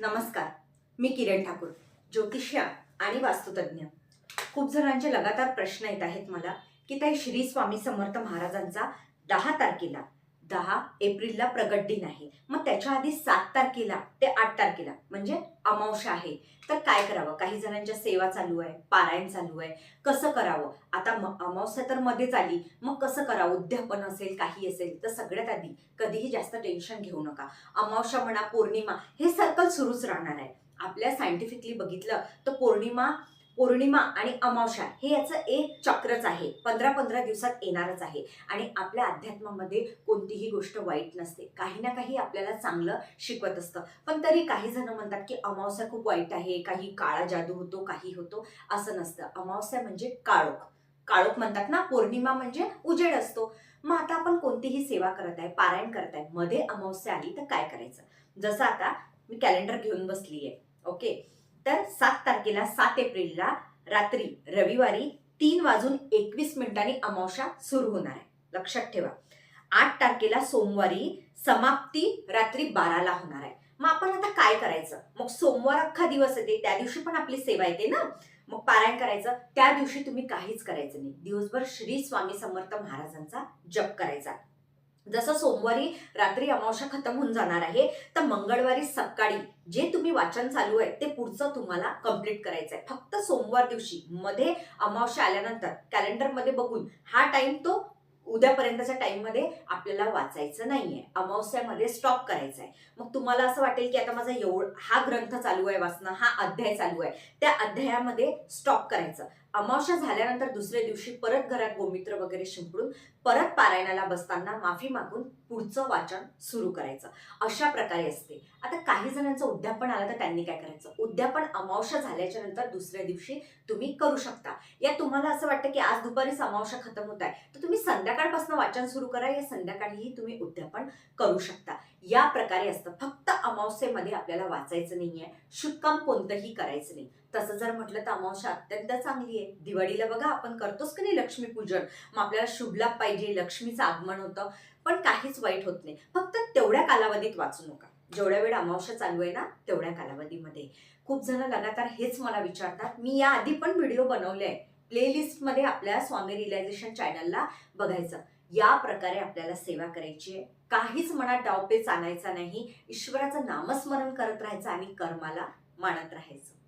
नमस्कार मी किरण ठाकूर ज्योतिष्या आणि वास्तुतज्ञ. खूप जणांचे लगातार प्रश्न येत आहेत मला की ताई श्री स्वामी समर्थ महाराजांचा दहा तारखेला दहा एप्रिलला प्रगट दिन आहे. मग त्याच्या आधी सात तारखेला ते आठ तारखेला म्हणजे अमावस्या आहे. तर काय करावं? काही जणांच्या सेवा चालू आहे पारायण चालू आहे. कसं करावं? आता अमावस्या तर मध्येच आली. मग कसं करावं? उद्यापन असेल काही असेल तर सगळ्यात आधी कधीही जास्त टेन्शन घेऊ नका. अमावस्या म्हणा पौर्णिमा हे सर्कल सुरूच राहणार आहे. आपल्या सायंटिफिकली बघितलं तर पौर्णिमा पौर्णिमा आणि अमावस्या हे याचं एक चक्रच आहे. पंधरा पंधरा दिवसात येणारच आहे. आणि आपल्या अध्यात्मामध्ये कोणतीही गोष्ट वाईट नसते. काही ना काही आपल्याला चांगलं शिकवत असतं. पण तरी काही जण म्हणतात की अमावस्या खूप वाईट आहे. काही काळा जादू होतो काही होतो असं नसतं. अमावस्या म्हणजे काळोख. काळोख म्हणतात ना पौर्णिमा म्हणजे उजेड असतो. मग आता आपण कोणतीही सेवा करत आहे पारायण करत आहे मध्ये अमावस्या आली तर काय करायचं? जसं आता मी कॅलेंडर घेऊन बसली आहे ओके? तर सात तारखेला सात एप्रिलला रात्री रविवारी तीन वाजून एकवीस मिनिटांनी अमावस्या सुरू होणार आहे. लक्षात ठेवा. आठ तारखेला सोमवारी समाप्ती रात्री बाराला होणार आहे. मग आपण आता काय करायचं? मग सोमवार अख्खा दिवस येते त्या दिवशी पण आपली सेवा येते ना? मग पारायण करायचं त्या दिवशी तुम्ही काहीच करायचं नाही. दिवसभर श्री स्वामी समर्थ महाराजांचा जप करायचा. जसं सोमवारी रात्री अमावस्या खतम होऊन जाणार आहे तर मंगळवारी सकाळी जे तुम्ही वाचन चालू आहे ते पुढचं तुम्हाला कंप्लीट करायचं आहे. फक्त सोमवार दिवशी मध्ये अमावस्या आल्यानंतर कॅलेंडरमध्ये बघून हा टाइम तो उद्यापर्यंतच्या टाइममध्ये आपल्याला वाचायचं नाहीये. अमावस्यामध्ये स्टॉप करायचं आहे. मग तुम्हाला असं वाटेल की आता माझा एवढ हा ग्रंथ चालू आहे वाचणं हा अध्याय चालू आहे. त्या अध्यायामध्ये स्टॉप करायचं. अमावस्या झाल्यानंतर दुसऱ्या दिवशी परत घरात गोमित्र वगैरे शिंपडून परत पारायणाला बसताना माफी मागून पुढचं वाचन सुरू करायचं. अशा प्रकारे असते. आता काही जणांचं उद्यापन आलं तर त्यांनी काय करायचं? उद्यापन अमावस्या झाल्याच्यानंतर दुसऱ्या दिवशी तुम्ही करू शकता. या तुम्हाला असं वाटतं की आज दुपारीच अमावस्या खतम होत आहे. तर तुम्ही संध्याकाळपासून वाचन सुरू करा. या संध्याकाळीही तुम्ही उद्यापन करू शकता. या प्रकारे असतं. फक्त अमावस्येमध्ये आपल्याला वाचायचं नाहीये. शुद्धकाम कोणतंही करायचं नाही. तसं जर म्हटलं तर अमावस्या अत्यंत चांगली आहे. दिवाळीला बघा आपण करतोच की नाही लक्ष्मीपूजन? मग आपल्याला शुभलाभ पाहिजे लक्ष्मीचं आगमन होतं. पण काहीच वाईट होत नाही. फक्त तेवढ्या कालावधीत वाचू नका. जेवढ्या वेळ अमावस्या चालू आहे ना तेवढ्या कालावधीमध्ये. खूप जण लगातार हेच मला विचारतात. मी या आधी पण व्हिडिओ बनवले आहे प्लेलिस्टमध्ये आपल्या स्वामी रिलायझेशन चॅनलला बघायचं. या प्रकारे आपल्याला सेवा करायची आहे. काहीच मनात डावपेच आणायचा नाही. ईश्वराचं नामस्मरण करत राहायचं आणि कर्माला मानत राहायचं.